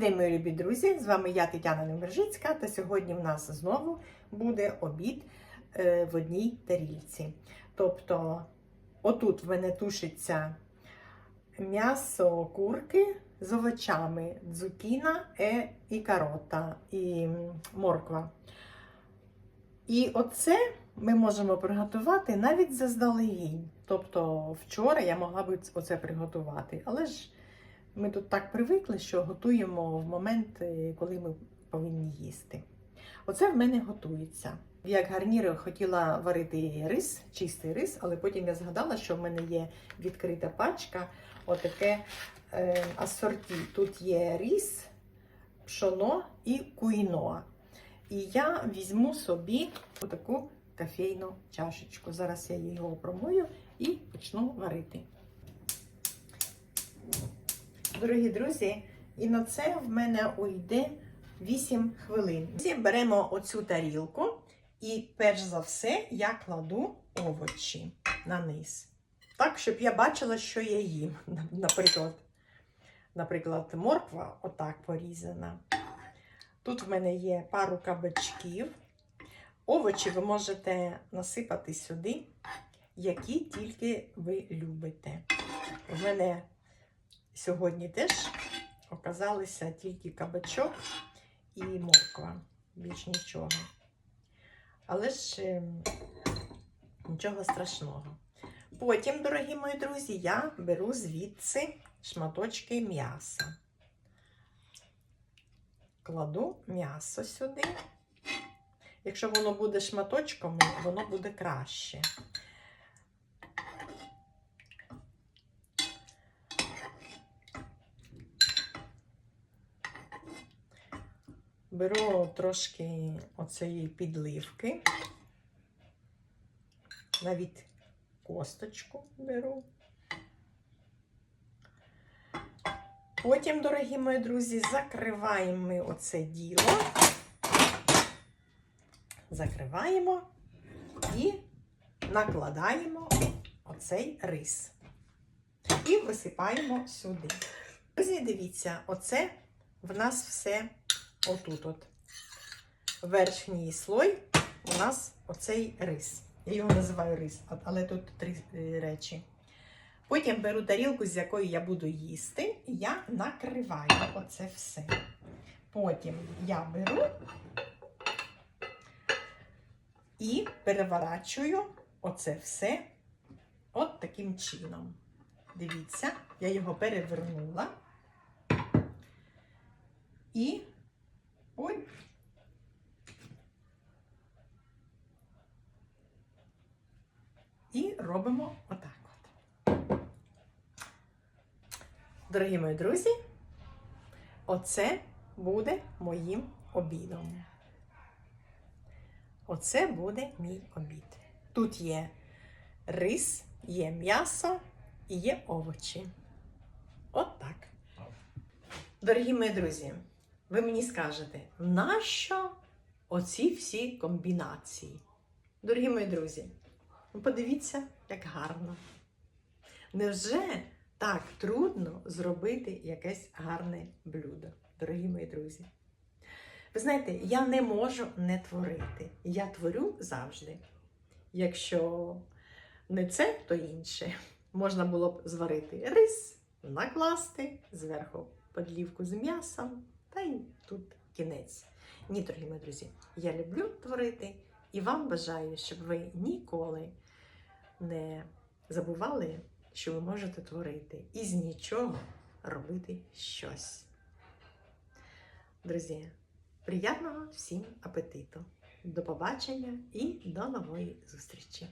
день, мої любі друзі! З вами я, Тетяна Немержицька, та сьогодні в нас знову буде обід е, в одній тарілці. Тобто, отут в мене тушиться м'ясо курки з овочами, дзукіна е, і карота, і морква. І оце ми можемо приготувати навіть заздалегідь. Тобто вчора я могла б оце приготувати. Але ж ми тут так привикли, що готуємо в момент, коли ми повинні їсти. Оце в мене готується. Як гарнір хотіла варити рис, чистий рис, але потім я згадала, що в мене є відкрита пачка, отаке е, асорті. Тут є рис, пшоно і куйноа. І я візьму собі отаку кофейну чашечку. Зараз я його промою і почну варити. Дорогі друзі, і на це в мене уйде 8 хвилин. Беремо оцю тарілку, і перш за все я кладу овочі на низ. Так, щоб я бачила, що я їм. Наприклад, наприклад, морква отак порізана. Тут в мене є пару кабачків. Овочі ви можете насипати сюди, які тільки ви любите. В мене сьогодні теж оказалися тільки кабачок і морква, більш нічого. Але ж е, нічого страшного. Потім, дорогі мої друзі, я беру звідси шматочки м'яса. Кладу м'ясо сюди. Якщо воно буде шматочками, воно буде краще. Беру трошки оцеї підливки, навіть косточку беру. Потім, дорогі мої друзі, закриваємо ми оце діло, закриваємо і накладаємо оцей рис. І висипаємо сюди. Друзі, дивіться, оце в нас все отут от. Верхній слой у нас оцей рис. Я його називаю рис, але тут три е, речі. Потім беру тарілку, з якою я буду їсти, і я накриваю оце все. Потім я беру і переворачую оце все от таким чином. Дивіться, я його перевернула. І ой. І робимо отак от. Дорогі мої друзі, оце буде моїм обідом. Оце буде мій обід. Тут є рис, є м'ясо і є овочі. От так. Дорогі мої друзі, ви мені скажете, нащо оці всі комбінації? Дорогі мої друзі, ну подивіться, як гарно. Невже так трудно зробити якесь гарне блюдо, дорогі мої друзі? Ви знаєте, я не можу не творити. Я творю завжди. Якщо не це, то інше. Можна було б зварити рис, накласти зверху подлівку з м'ясом, та й тут кінець. Ні, дорогі мої друзі, я люблю творити і вам бажаю, щоб ви ніколи не забували, що ви можете творити і з нічого робити щось. Друзі, приятного всім апетиту! До побачення і до нової зустрічі!